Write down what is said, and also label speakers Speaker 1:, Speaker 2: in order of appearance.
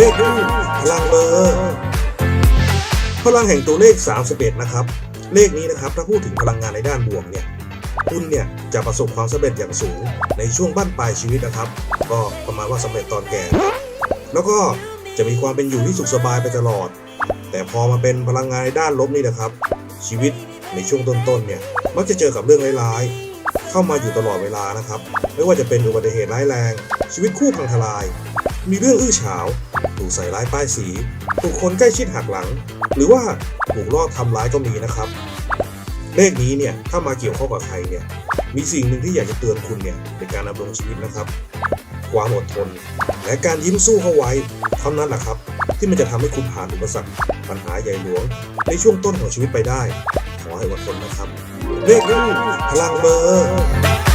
Speaker 1: เลขคู่พลังเบอร์พลังแห่งตัวเลข 31 นะครับ เลขนี้นะครับถ้าพูดถึงพลังงานในด้านบวกเนี่ยคุณเนี่ยจะประสบความสำเร็จอย่างสูงในช่วงบั้นปลายชีวิตนะครับ ก็ประมาณว่าสำเร็จตอนแก่ แล้วก็จะมีความเป็นอยู่ที่สุขสบายไปตลอด แต่พอมาเป็นพลังงานในด้านลบนี่นะครับ ชีวิตในช่วงต้นๆเนี่ยมักจะเจอกับเรื่องร้ายๆเข้ามาอยู่ตลอดเวลานะครับ ไม่ว่าจะเป็นอุบัติเหตุร้ายแรง ชีวิตคู่พังทลาย มีเรื่องอื้อฉาวถูกใส่ร้ายป้ายสี ถูกคนใกล้ชิดหักหลัง หรือว่าถูกลอบทำร้ายก็มีนะครับ เลขนี้เนี่ยถ้ามาเกี่ยวข้องกับใครเนี่ยมีสิ่งหนึ่งที่อยากจะเตือนคุณเนี่ยในการดำรงชีวิตนะครับ ความอดทน และการยิ้มสู้เข้าไว้เท่านั้นแหละครับ ที่มันจะทำให้คุณผ่านอุปสรรคปัญหาใหญ่หลวง ในช่วงต้นของชีวิตไปได้ ขอให้อดทนนะครับ เลขนี้พลังเบอร์